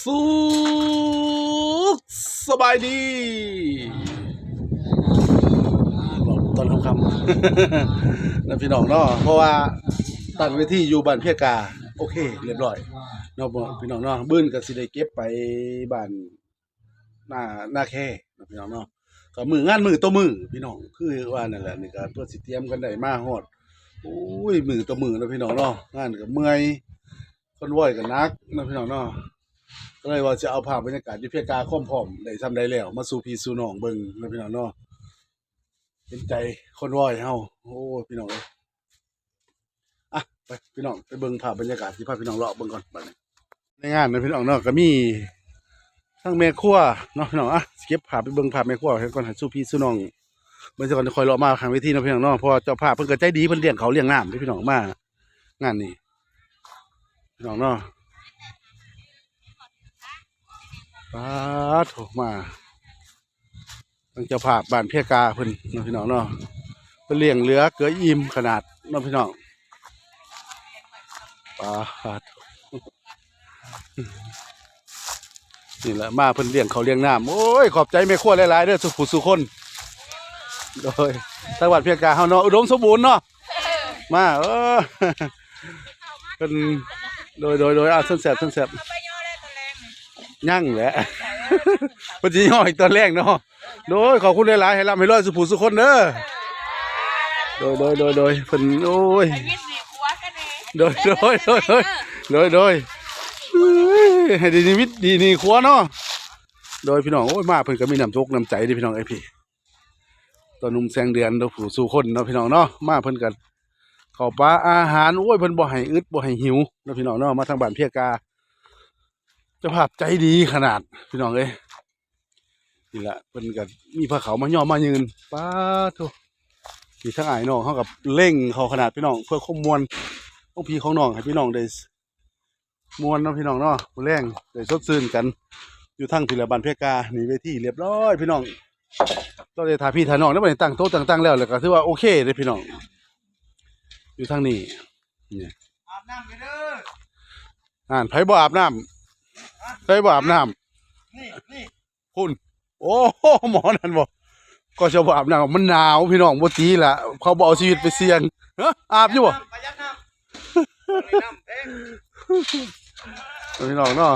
สุขสบายดีตอนค่ำนะพี่น้องเนาะเพราะว่าตั้งเวทีอยู่บ้านเพียกา โอเค เรียบร้อยเนาะพี่น้องเนาะบื้นก็สิได้เก็บไปบ้านหน้าหน้าแค่นะพี่น้องเนาะก็มืองานมือต่อมือพี่น้องคือว่านั่นแหละนี่ก็เพื่อสิเตรียมกันได้มาฮอดโอ้ยมือต่อมือนะพี่น้องเนาะงานก็เมื่อยคนไหวก็หนักนะพี่น้องเนาะ ก็เลยว่าจะเอาภาพบรรยากาศที่เพียกาค้อมพร้อมได้ทำได้แล้ว มาสู่พี่สู่น้องเบิ่งนะพี่น้องเนาะเห็นใจคนว่อยเฮาโอ้พี่น้องเอ้ยอะไปพี่น้องไปเบิ่งภาพบรรยากาศที่พาพี่น้องเลาะเบิ่งก่อนบัดนี้ในงานนะพี่น้องเนาะก็มีทั้งแม่ครัวเนาะพี่น้องอะเก็บภาพไปเบิ่งภาพแม่ครัวให้ก่อนให้สู่พี่สู่น้องเบิ่งซะก่อนจะคอยเลาะมาข้างเวทีนะพี่น้องเนาะพราะว่าเจ้าภาพเพิ่นก็ใจดีเพิ่นเลี้ยงเขาเลี้ยงน้ำพี่น้องมางานนี้พี่น้องเนาะ ปาดโถมาตั้งเจ้าภาพบ้านเพียกาเพิ่นเนาะพี่น้องเนาะเพิ่นเลี้ยงเหลือเกลืออิ่มขนาดเนาะพี่น้องป้าดนี่แหละมาเพิ่นเลี้ยงเขาเลี้ยงน้ำโอ้ยขอบใจแม่ครัวหลายๆเด้อสุขุสุคนโดยจังหวัดเพียกาเฮาเนาะอุดมสมบูรณ์เนาะมาเออเป็นโดยโดยโดยอะเส้นแสบเส้นแสบ ยั่งแหละปฏิย่ออีกตอนแรกเนาะโดยขอบคุณหลายๆให้ร่ำให้รวยสุภูสุคนเด้อโดยโดยโดยโดยเพิ่นโอ้ยไอ้มิดนี่กลัวกันเองโดยโดยโดยโดยโดยโดยให้ดีนิมิตดีนี่ครัวเนาะโดยพี่น้องโอ้ยมาเพิ่นก็มีน้ำจกน้ำใจดิพี่น้องไอพี่ตอนนุ่มแสงเดือนเราผู้สู่คนเนาะพี่น้องเนาะมาเพิ่นกันข้าวปลาอาหารโอ้ยเพิ่นบ่ให้อึดบ่ให้หิวเนาะพี่น้องเนาะมาทางบ้านเพียกา จ้าภาพใจดีขนาดพี่น้องเอ้ยนี่แหละเพิ่นก็มีผ้าขาวมาย่อมายืนป้าโทุมีทั้งอ้ายน้องเขากับเร่งเขาขนาดพี่น้องเพื่อคมมวลของพี่ของน้องให้พี่น้องได้มวลเนาะพี่น้องเนาะมื้อแรงได้สดชื่นกัน อยู่ทั้งพิรบันเพกานี่เวทีเรียบร้อยพี่น้องเราได้ถ่ายพี่ถ่ายน้องแล้วไปตั้งโต๊ะตั้งๆแล้วแล้วก็ถือว่าโอเคเลยพี่น้อง อยู่ทางนี้นี่อาบน้ำไปเด้ออ่านไผบ่อาบน้ำ ไผบ่อาบน้ำนี่นี่คุณ โอ้โหหมอนั่นบอกก็จะบอาบน้ำมันหนาวพี่น้องบ่ตีละเขาบเอกชีวิตไปเสี่ยงเฮ้ออาบอยู่บ่ ประหยัดน้ำน้ำแพงพี่น้องเนาะ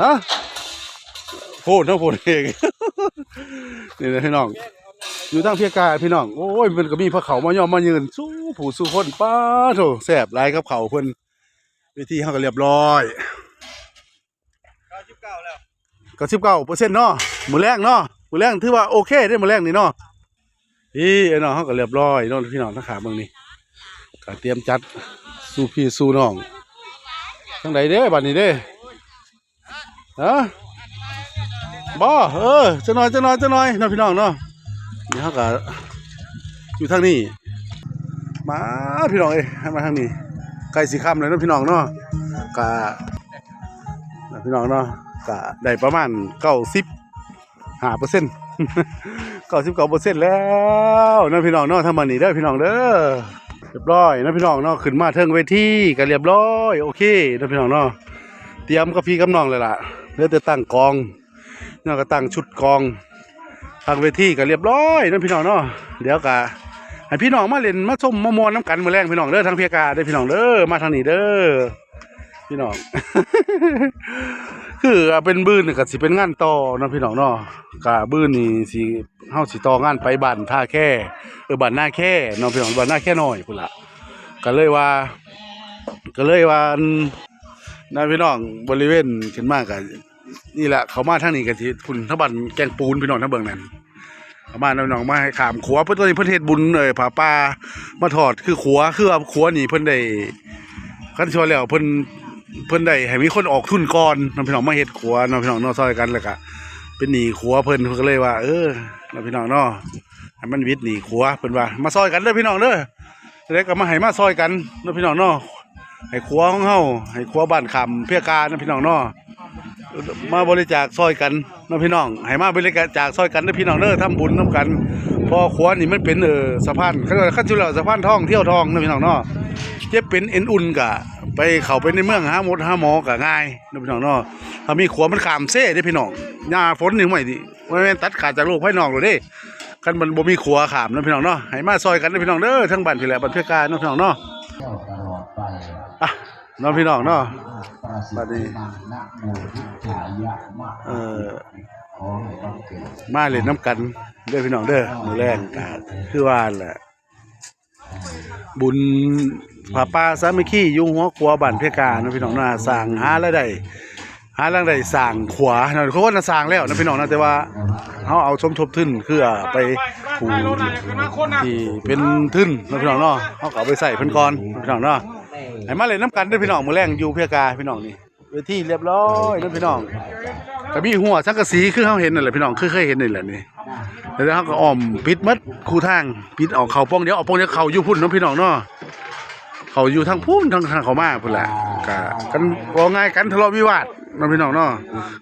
ฮะพูดเนาะพูดเอง นี่นะพี่น้อง อยู่ทางเพียกาพี่น้อง โอ้ยมันก็มีพระเขามาย่อมมายืน สู้ผู้สู้คนป้าโถแสบหลายกับเขาเพิ่นวิธีเฮาก็เรียบร้อย เก้าสิบเก้าแล้ว ก็สิบเก้าเปอร์เซ็นต์เนาะมือแรกเนาะมือแรกถือว่าโอเคได้มือแรกนี่เนาะพี่ไอ้น้องเขาก็เรียบร้อยเนาะพี่น้องทั้งขาเมืองนี้ก็เตรียมจัดสู้พี่สู้น้องทั้งใดเด้บัดนี้เด้ฮะบ่เออจะหน่อยจะหน่อยจะหน่อยเนาะพี่น้องเนาะนี่เขาก็อยู่ทางนี้มาพี่น้องเอ้ให้มาทางนี้ใกล้สีค่ำเลยเนาะพี่น้องเนาะก็นะพี่น้องเนาะ ก็ได้ประมาณเก้าสิบห้าเปอร์เซ็นต์เก้าสิบเก้าเปอร์เซ็นต์แล้วนะพี่น้องเนาะทำมันนี่ได้พี่น้องเด้อเรียบร้อยนะพี่น้องเนาะขึ้นมาเทิงเวทีก็เรียบร้อยโอเคนะพี่น้องเนาะเตรียมกับพี่กับน้องเลยล่ะเดี๋ยวจะตั้งกองเนาะก็ตั้งชุดกองทางเวทีก็เรียบร้อยนะพี่น้องเนาะเดี๋ยวก็ให้พี่น้องมาเล่นมาชมมามวนน้ำกันมือแรงพี่น้องเด้อทางเพียกาเด้พี่น้องเด้อมาทางนี้เด้อ พี่น้อง คือเป็นบื้นนี่ก็สิเป็นงานต่อนะพี่น้องเนาะกะบื้นนี่สิเฮาสิต่องานไปบ้านท่าแค่เออบ้านหน้าแค่เนาะพี่น้องบ้านหน้าแค่น้อยพุ่นละก็เลยว่า ก็เลยว่านะพี่น้องบริเวณขึ้นมากกะนี่แหละเขามาทางนี้ก็สิพุ่นทั้งบ้านแกงปูนพี่น้องทั้งเบิ่งนั่นเขามาพี่น้องมาให้ขามขัวเพิ่นตอนนี้เพิ่นเฮ็ดบุญเอ้ยผาป่ามาถอดคือขัวคือว่าขัวนี่เพิ่นได้คันชัวแล้วเพิ่น เพิ่นได้ให้มีคนออกทุนก่อนน้องพี่น้องมาเฮ็ดขัวน้องพี่น้องเนาะซอยกันแล้วก็เป็นหนีขัวเพิ่นเพิ่นก็เลยว่า เออน้องพี่น้องเนาะให้มันวิทย์หนีขัวเพิ่นว่า มาซอยกันเด้อพี่น้องเด้อแล้วก็มาให้มาซอยกันน้องพี่น้องเนาะให้ขัวของเฮาให้ขัวบ้านคำเพียกาน้องพี่น้องเนาะมาบริจาคซอยกันน้องพี่น้องให้มาบริจาคซอยกันเด้อพี่น้องเด้อทำบุญนํกันพอขัวนี่มันเป็นเออสะพานเขาเรียกว่าขั้นจุดแล้วสะพานทองเที่ยวทองน้องพี่น้องเนาะเจ็บเป็นเอ็นอุ่นกะไปเข้าไปในเมืองหาหมดหาหมอก็ง่ายเนาะพี่น้องเนาะถ้ามีขวมันขามเซ่เด้พี่น้องหญ้าฝนนี่ไม่ดิบ่แม่นตัดขาดจากโลกภายนอกเลยเด้คันมันบ่มีขัวขามเนาะพี่น้องเนาะให้มาซอยกันเด้อพี่น้องเด้อทั้งบ้านพี่แหละบ้านเพื่อกายเนาะพี่น้องเนาะอะเนาะพี่น้องเนาะบัดนี้เออมาเล่นน้ำกันเด้อพี่น้องเด้อมือแรงก็คือว่าแหละบุญ ผาป่าสามัคคีอยู่หัวขัวบ้านเพกาเนาะพี่น้องเนาะสร้างหารายได้หารายได้สร้างขวาเนาะเขาว่าน่ะสร้างแล้วนะพี่น้องนะแต่ว่าเฮาเอาสมทบทุนคือไปผู้ที่เป็นทุนเนาะพี่น้องเนาะเฮาก็เอาไปใส่เพิ่นก่อนเนาะพี่น้องเนาะให้มาเล่นน้ำกันเด้อพี่น้องมื้อแรงอยู่เพกาพี่น้องนี่เวทีเรียบร้อยเนาะพี่น้องก็มีหัวสังกะสีคือเฮาเห็นนั่นแหละพี่น้องคือเคยเห็นนี่แหละนี่แล้วเขาก็อ้อมปิดมัดคูทางปิดออกเขาป้องเดียวออกป้องเดียวเขาอยู่พุ่นเน้องพี่น้องเนาะ เขาอยู่ทางพุ่นทางทางเขามาพุ่นแหละกะกันว่าง่ายกันทะเลาะวิวาทน้องพี่น้องเนาะ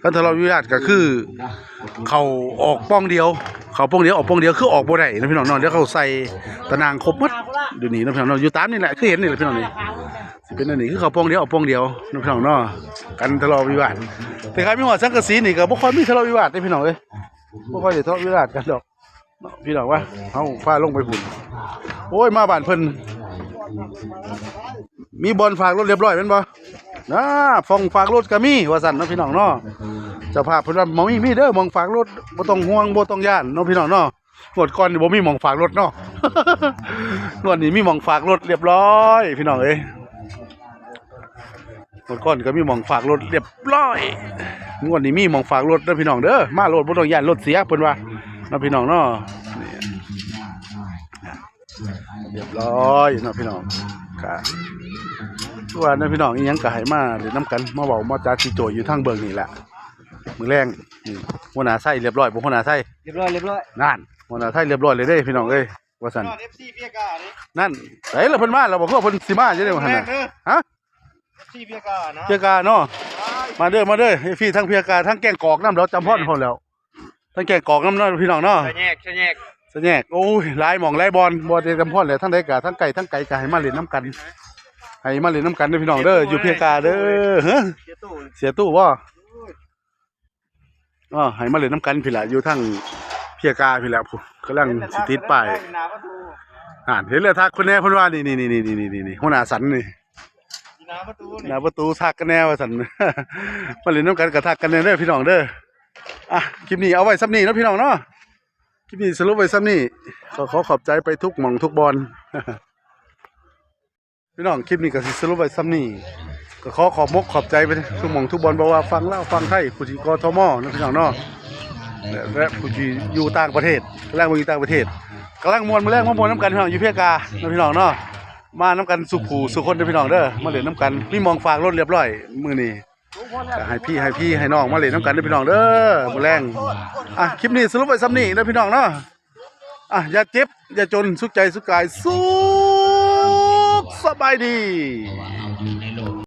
กันทะเลาะวิวาทก็คือ เขาออกป้องเดียว เขาป้องเดียวออกป้องเดียวคือออกบ่ได้น้องพี่น้องเนาะเดี๋ยวเขาใส่ตะนางครบมัดเดี๋ยวนี้น้องพี่น้องเนาะอยู่ตามนี่แหละคือเห็นนี่แหละพี่น้องนี่สิเป็นอันนี้คือเขาป้องเดียวออกป้องเดียวน้องพี่น้องเนาะกันทะเลาะวิวาทแต่ใครมีหัวสังกะสีนี่ก็บ่ค่อยมีทะเลาะวิวาทเด้พี่น้องเอ้ยบ่ค่อยได้ทะเลาะวิวาทกันดอกพี่น้องว่าเฮาพาลงไปพุ่นโอ้ยมาบ้านเพิ่น มีบอลฝากรถเรียบร้อยแม่นบ่นะฟองฝากรถก็มีว่าซั่นเนาะพี่น้องเนาะเจ้าภาพเพิ่นว่าหมองมีมีเด้อหมองฝากรถบ่ต้องห่วงบ่ต้องย่านเนาะพี่น้องเนาะงวดก่อนบ่มีหมองฝากรถเนาะงวดนี้มีหมองฝากรถเรียบร้อย พี่น้องเอ้ยงวดก่อนก็มีหมองฝากรถเรียบร้อยงวดนี้มีหมองฝากรถเด้อพี่น้องเด้อมารถบ่ต้องย่านรถเสียเพิ่นว่าเนาะพี่น้องเนาะ เรียบร้อยเนาะพี่น้องก็ทุกวันนะพี่น้องอีหยังก็ให้มาเล่นน้ำกันมาเว้ามาจาสิโจอยู่ทางเบิ่งนี่แหละมื้อแรงนี่หัวหน้าไส้เรียบร้อยบ่หัวหน้าไส้เรียบร้อยเรียบร้อยนั่นหัวหน้าไส้เรียบร้อยเลยเด้พี่น้องเอ้ยว่าซั่นยอด FC เพียกาดินั่นไสล่ะเพิ่นมาแล้วบ่คือว่าเพิ่นสิมาจังได๋ว่าหั่นแรน่ะกเด้อฮะ FC เพียกานะเพียกาเนาะมาเด้อมาเด้อให้พี่ทั้งเพียกาทั้งแกงกอกน้ำเราจำพ่อนพอแล้วทั้งแกงกอกน้ำเนาะพี่น้องเนาะชะแยกชะแยก สแยกโอ้ยหลายหมองหลายบอลบอลเดจำพ่อนเลยทั้งใดกะทั้งไก่ทั้งไก่กะให้มาเล่นน้ำกันให้มาเล่นน้ำกันเด้อพี่น้องเด้ออยู่เพียงกาเด้อเฮ้อเสียตู้เสียตู้บ่อ๋อให้มาเล่นน้ำกันพี่ละอยู่ทั้งเพียกาพี่ละผู้กำลังสิติดป้ายหน้าประตูอ่านเห็นเลยทักคนแน่เพิ่นว่านี่นี่นี่นี่นี่นี่นี่หัวหน้าสันนี่หน้าประตูหนี่น้าประตูทักกันแน่ว่าสันมาเล่นน้ำกันกะทักกันแน่เด้อพี่น้องเด้ออะคลิปนี้เอาไว้ซ้ำนี้เนาะพี่น้องเนาะ คลิปนี้สรุปไว้ซ้ำนี้ขอขอขอบใจไปทุกหม่องทุกบอลพี่น้องคลิปนี้ก็สรุปไว้ซ้ำนี่ก็ขอขอบมกขอบใจไปทุกหม่องทุกบอลบอกว่าฟังเล่าฟังไทยผู้ที่กทมนะพี่น้องเนาะและผู้ที่อยู่ต่างประเทศกำลังมาอยู่ต่างประเทศกำลังมวนมาแรกมามวนน้ำกันพี่น้องอยู่เพียกานะพี่น้องเนาะมาน้ำกันสุขผูสุขคนเด้อพี่น้องเด้อมาเหล่นน้ำกันมีหมองฝากรถเรียบร้อยมือนี้ ก็ให้พี่ให้พี่ให้น้องมาเล่นน้ำกันเด้อพี่น้องเด้อมือแรงอะคลิปนี้สรุปไว้ซ้ำนี่นะพี่น้องเนาะอะอย่าเจ็บอย่าจนสุขใจสุขกายสุขสบายดี